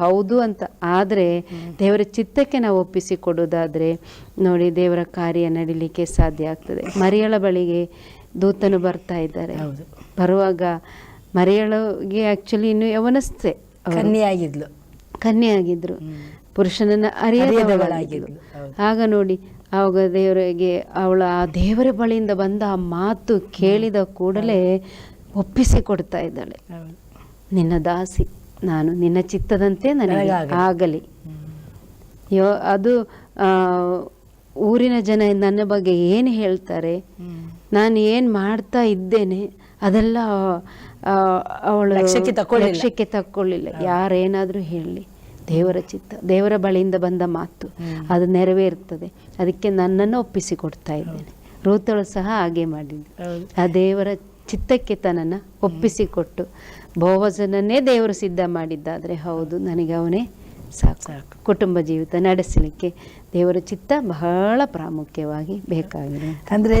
ಹೌದು ಅಂತ. ಆದರೆ ದೇವರ ಚಿತ್ತಕ್ಕೆ ನಾವು ಒಪ್ಪಿಸಿ ಕೊಡೋದಾದರೆ ನೋಡಿ ದೇವರ ಕಾರ್ಯ ನಡೀಲಿಕ್ಕೆ ಸಾಧ್ಯ ಆಗ್ತದೆ. ಮರಿಯಳ ಬಳಿಗೆ ದೂತನು ಬರ್ತಾ ಇದ್ದಾರೆ. ಹೌದು. ಬರುವಾಗ ಮರಿಯಳಿಗೆ ಆ್ಯಕ್ಚುಲಿ ಇನ್ನು ಯವನಸ್ತೆ ಕನ್ಯೆಯಾಗಿದ್ಲು. ಕನ್ಯೆಯಾಗಿದ್ರು. ಪುರುಷನನ್ನ ಅರಿಯದವಳಾಗಿದ್ಲು. ಆಗ ನೋಡಿ ಆವಾಗ ದೇವರಿಗೆ ಅವಳ ಆ ದೇವರ ಬಳಿಯಿಂದ ಬಂದ ಆ ಮಾತು ಕೇಳಿದ ಕೂಡಲೇ ಒಪ್ಪಿಸಿ ಕೊಡ್ತಾ ಇದ್ದಾಳೆ. ನಿನ್ನ ದಾಸಿ. ನಾನು ನಿನ್ನ ಚಿತ್ತದಂತೆ ನನಗೆ ಆಗಲಿ. ಯೋ ಅದು ಊರಿನ ಜನ ನನ್ನ ಬಗ್ಗೆ ಏನು ಹೇಳ್ತಾರೆ. ನಾನು ಏನು ಮಾಡ್ತಾ ಇದ್ದೇನೆ? ಅದೆಲ್ಲ ಅವಳು ಲಕ್ಷಕ್ಕೆ. ಲಕ್ಷ್ಯಕ್ಕೆ ತಕ್ಕೊಳ್ಳಿಲ್ಲ. ಯಾರೇನಾದರೂ ಹೇಳಲಿ ದೇವರ ಚಿತ್ತ ದೇವರ ಬಳಿಯಿಂದ ಬಂದ ಮಾತು. ಅದು ನೆರವೇರ್ತದೆ. ಅದಕ್ಕೆ ನನ್ನನ್ನು ಒಪ್ಪಿಸಿ ಕೊಡ್ತಾ ಇದ್ದೇನೆ. ರೂತಳು ಸಹ ಹಾಗೆ ಮಾಡಿದ್ದು. ಆ ದೇವರ ಚಿತ್ತಕ್ಕೆ ತನ್ನನ್ನು ಒಪ್ಪಿಸಿಕೊಟ್ಟು. ಭೋವಜನನ್ನೇ ದೇವರು ಸಿದ್ಧ ಮಾಡಿದ್ದಾದರೆ ಹೌದು ನನಗೆ ಅವನೇ ಸಾಕು. ಸಾಕು. ಕುಟುಂಬ ಜೀವಿತ ನಡೆಸಲಿಕ್ಕೆ ದೇವರ ಚಿತ್ತ ಬಹಳ ಪ್ರಾಮುಖ್ಯವಾಗಿ ಬೇಕಾಗಿದೆ. ಅಂದ್ರೆ